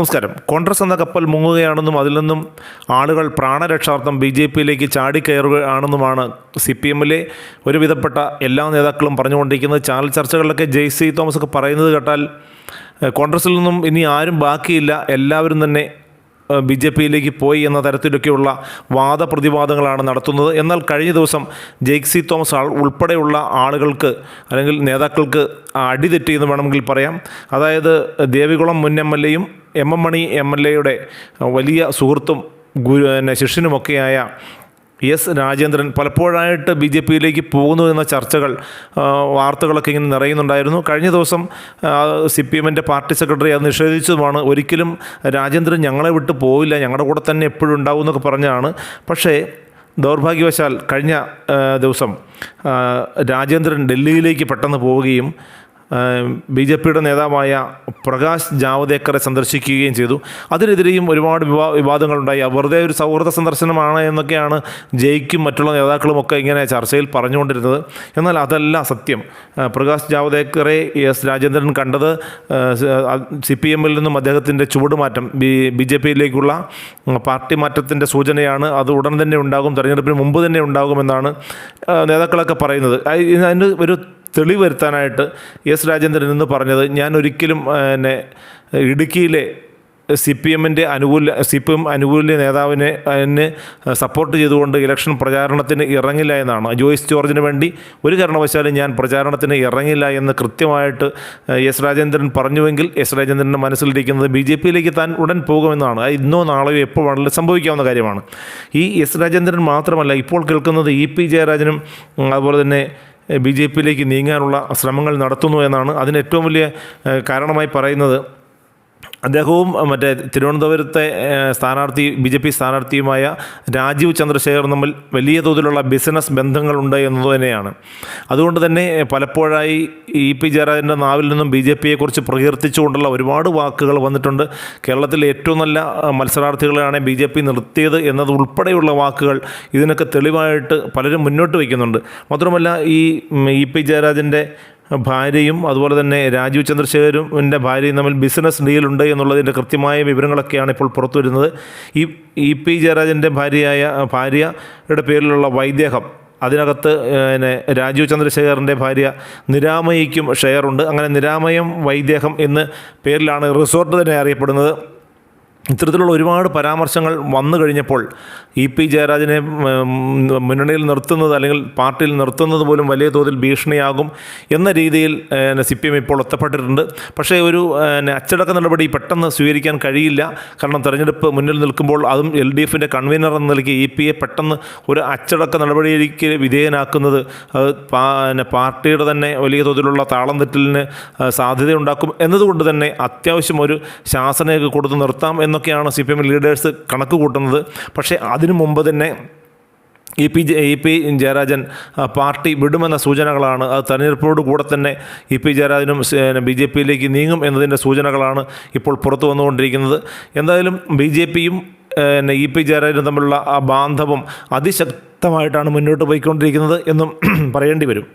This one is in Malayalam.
നമസ്കാരം. കോൺഗ്രസ് എന്ന കപ്പൽ മുങ്ങുകയാണെന്നും അതിൽ നിന്നും ആളുകൾ പ്രാണരക്ഷാർത്ഥം ബി ജെ പിയിലേക്ക് ചാടിക്കയറുകയാണെന്നുമാണ് സി പി എമ്മിലെ ഒരുവിധപ്പെട്ട എല്ലാ നേതാക്കളും പറഞ്ഞുകൊണ്ടിരിക്കുന്നത്. ചാനൽ ചർച്ചകളിലൊക്കെ ജെയ് സി തോമസ് ഒക്കെ പറയുന്നത് കേട്ടാൽ കോൺഗ്രസിൽ നിന്നും ഇനി ആരും ബാക്കിയില്ല. എല്ലാവരും തന്നെ ബി ജെ പിയിലേക്ക് പോയി എന്ന തരത്തിലൊക്കെയുള്ള വാദപ്രതിവാദങ്ങളാണ് നടത്തുന്നത്. എന്നാൽ കഴിഞ്ഞ ദിവസം ജെയ്ക് സി തോമസ് ആൾ ഉൾപ്പെടെയുള്ള ആളുകൾക്ക് അല്ലെങ്കിൽ നേതാക്കൾക്ക് അടിതെറ്റി എന്ന് വേണമെങ്കിൽ പറയാം. അതായത് ദേവികുളം മുൻ എം എൽ എയും M M Mani M L എയുടെ വലിയ സുഹൃത്തും ഗുരു ശിഷ്യനുമൊക്കെയായ എസ് രാജേന്ദ്രൻ പലപ്പോഴായിട്ട് ബി ജെ പിയിലേക്ക് പോകുന്നു എന്ന ചർച്ചകൾ വാർത്തകളൊക്കെ ഇങ്ങനെ നിറയുന്നുണ്ടായിരുന്നു. കഴിഞ്ഞ ദിവസം സി പി എമ്മിന്റെ പാർട്ടി സെക്രട്ടറി അത് നിഷേധിച്ചതുമാണ്. ഒരിക്കലും രാജേന്ദ്രൻ ഞങ്ങളെ വിട്ട് പോവില്ല ഞങ്ങളുടെ കൂടെ തന്നെ എപ്പോഴും ഉണ്ടാവും എന്നൊക്കെ പറഞ്ഞാണ് പക്ഷേ ദൗർഭാഗ്യവശാൽ കഴിഞ്ഞ ദിവസം രാജേന്ദ്രൻ ഡൽഹിയിലേക്ക് പെട്ടെന്ന് പോവുകയും ബി ജെ പിയുടെ നേതാവായ പ്രകാശ് ജാവദേക്കറെ സന്ദർശിക്കുകയും ചെയ്തു. അതിനെതിരെയും ഒരുപാട് വിവാ വിവാദങ്ങളുണ്ടായി. വെറുതെ ഒരു സൗഹൃദ സന്ദർശനമാണ് എന്നൊക്കെയാണ് ജയിക്കും മറ്റുള്ള നേതാക്കളുമൊക്കെ ഇങ്ങനെ ചർച്ചയിൽ പറഞ്ഞുകൊണ്ടിരുന്നത്. എന്നാൽ അതല്ല സത്യം. പ്രകാശ് ജാവദേക്കറെ എസ് രാജേന്ദ്രൻ കണ്ടത് സി പി എമ്മിൽ നിന്നും അദ്ദേഹത്തിന്റെ ചുവടുമാറ്റം ബി ബി ജെ പിയിലേക്കുള്ള പാർട്ടി മാറ്റത്തിന്റെ സൂചനയാണ് അത് ഉടൻ തന്നെ ഉണ്ടാകും തെരഞ്ഞെടുപ്പിന് മുമ്പ് തന്നെ ഉണ്ടാകുമെന്നാണ് നേതാക്കളൊക്കെ പറയുന്നത്. അതിന് ഒരു തെളിവ് വരുത്താനായിട്ട് എസ് രാജേന്ദ്രൻ എന്ന് പറഞ്ഞത് ഞാൻ ഒരിക്കലും പിന്നെ ഇടുക്കിയിലെ സി പി എമ്മിന്റെ അനുകൂല സി പി എം അനുകൂല നേതാവിനെ അതിന് സപ്പോർട്ട് ചെയ്തുകൊണ്ട് ഇലക്ഷൻ പ്രചാരണത്തിന് ഇറങ്ങില്ല എന്നാണ്. ജോയിസ് ജോർജിന് വേണ്ടി ഒരു കാരണവശാലും ഞാൻ പ്രചാരണത്തിന് ഇറങ്ങില്ല എന്ന് കൃത്യമായിട്ട് എസ് രാജേന്ദ്രൻ പറഞ്ഞുവെങ്കിൽ എസ് രാജേന്ദ്രന്റെ മനസ്സിലിരിക്കുന്നത് ബി ജെ പിയിലേക്ക് താൻ ഉടൻ പോകുമെന്നാണ്. ഇന്നോ നാളെയോ എപ്പോൾ വേണമെങ്കിലും സംഭവിക്കാവുന്ന കാര്യമാണ്. ഈ എസ് രാജേന്ദ്രൻ മാത്രമല്ല ഇപ്പോൾ കേൾക്കുന്നത് ഇ പി ജയരാജനും അതുപോലെ തന്നെ ബി ജെ പിയിലേക്ക് നീങ്ങാനുള്ള ശ്രമങ്ങൾ നടത്തുന്നു എന്നാണ് അതിന് ഏറ്റവും വലിയ കാരണമായി പറയുന്നത്. അദ്ദേഹവും മറ്റേ തിരുവനന്തപുരത്തെ സ്ഥാനാർത്ഥി ബി ജെ പി സ്ഥാനാർത്ഥിയുമായ രാജീവ് ചന്ദ്രശേഖർ തമ്മിൽ വലിയ തോതിലുള്ള ബിസിനസ് ബന്ധങ്ങളുണ്ട് എന്നത് തന്നെയാണ്. അതുകൊണ്ട് തന്നെ പലപ്പോഴായി ഇ പി ജയരാജന്റെ നാവിൽ നിന്നും ബി ജെ പിയെക്കുറിച്ച് പ്രകീർത്തിച്ചുകൊണ്ടുള്ള ഒരുപാട് വാക്കുകൾ വന്നിട്ടുണ്ട്. കേരളത്തിലെ ഏറ്റവും നല്ല മത്സരാർത്ഥികളെയാണ് ബി ജെ പി നിർത്തിയത് എന്നത് ഉൾപ്പെടെയുള്ള വാക്കുകൾ ഇതിനൊക്കെ തെളിവായിട്ട് പലരും മുന്നോട്ട് വയ്ക്കുന്നുണ്ട്. മാത്രമല്ല ഈ ഇ പി ജയരാജന്റെ ഭാര്യയും അതുപോലെ തന്നെ രാജീവ് ചന്ദ്രശേഖരന്റെ ഭാര്യയും തമ്മിൽ ബിസിനസ് ഡീലുണ്ട് എന്നുള്ളതിന്റെ കൃത്യമായ വിവരങ്ങളൊക്കെയാണ് ഇപ്പോൾ പുറത്തു വരുന്നത് ഈ ഇ പി ജയരാജന്റെ ഭാര്യയായ ഭാര്യയുടെ പേരിലുള്ള വൈദേഹം അതിനകത്ത് പിന്നെ രാജീവ് ചന്ദ്രശേഖറിന്റെ ഭാര്യ നിരാമയിക്കും ഷെയറുണ്ട്. അങ്ങനെ നിരാമയം വൈദേഹം എന്ന പേരിലാണ് റിസോർട്ട് തന്നെ അറിയപ്പെടുന്നത്. ഇത്തരത്തിലുള്ള ഒരുപാട് പരാമർശങ്ങൾ വന്നു കഴിഞ്ഞപ്പോൾ ഇ പി ജയരാജനെ മുന്നണിയിൽ നിർത്തുന്നത് അല്ലെങ്കിൽ പാർട്ടിയിൽ നിർത്തുന്നത് പോലും വലിയ തോതിൽ ഭീഷണിയാകും എന്ന രീതിയിൽ സി പി എം ഇപ്പോൾ ഒറ്റപ്പെട്ടിട്ടുണ്ട്. പക്ഷേ ഒരു അച്ചടക്ക നടപടി പെട്ടെന്ന് സ്വീകരിക്കാൻ കഴിയില്ല. കാരണം തെരഞ്ഞെടുപ്പ് മുന്നിൽ നിൽക്കുമ്പോൾ അതും എൽ ഡി എഫിന്റെ കൺവീനർ എന്ന നിലയ്ക്ക് ഇ പിയെ പെട്ടെന്ന് ഒരു അച്ചടക്ക നടപടിയിലേക്ക് വിധേയനാക്കുന്നത് അത് പാർട്ടിയുടെ തന്നെ വലിയ തോതിലുള്ള താളം തെറ്റലിന് സാധ്യതയുണ്ടാക്കും. എന്നതുകൊണ്ട് തന്നെ അത്യാവശ്യം ഒരു ശാസനയൊക്കെ കൊടുത്ത് നിർത്താം എന്നൊക്കെയാണ് സി പി എം ലീഡേഴ്സ് കണക്ക് കൂട്ടുന്നത്. പക്ഷേ അതിനു മുമ്പ് തന്നെ E P E P Jayarajan party വിടുമെന്ന സൂചനകളാണ്. അത് തെരഞ്ഞെടുപ്പോട് കൂടെ തന്നെ ഇ പി ജയരാജനും ബി ജെ പിയിലേക്ക് നീങ്ങും എന്നതിന്റെ സൂചനകളാണ് ഇപ്പോൾ പുറത്തു വന്നുകൊണ്ടിരിക്കുന്നത്. എന്തായാലും ബി ജെ പിയും പിന്നെ ഇ പി ജയരാജനും തമ്മിലുള്ള ആ ബാന്ധവം അതിശക്തമായിട്ടാണ് മുന്നോട്ട് പോയിക്കൊണ്ടിരിക്കുന്നത് എന്നും പറയേണ്ടി വരും.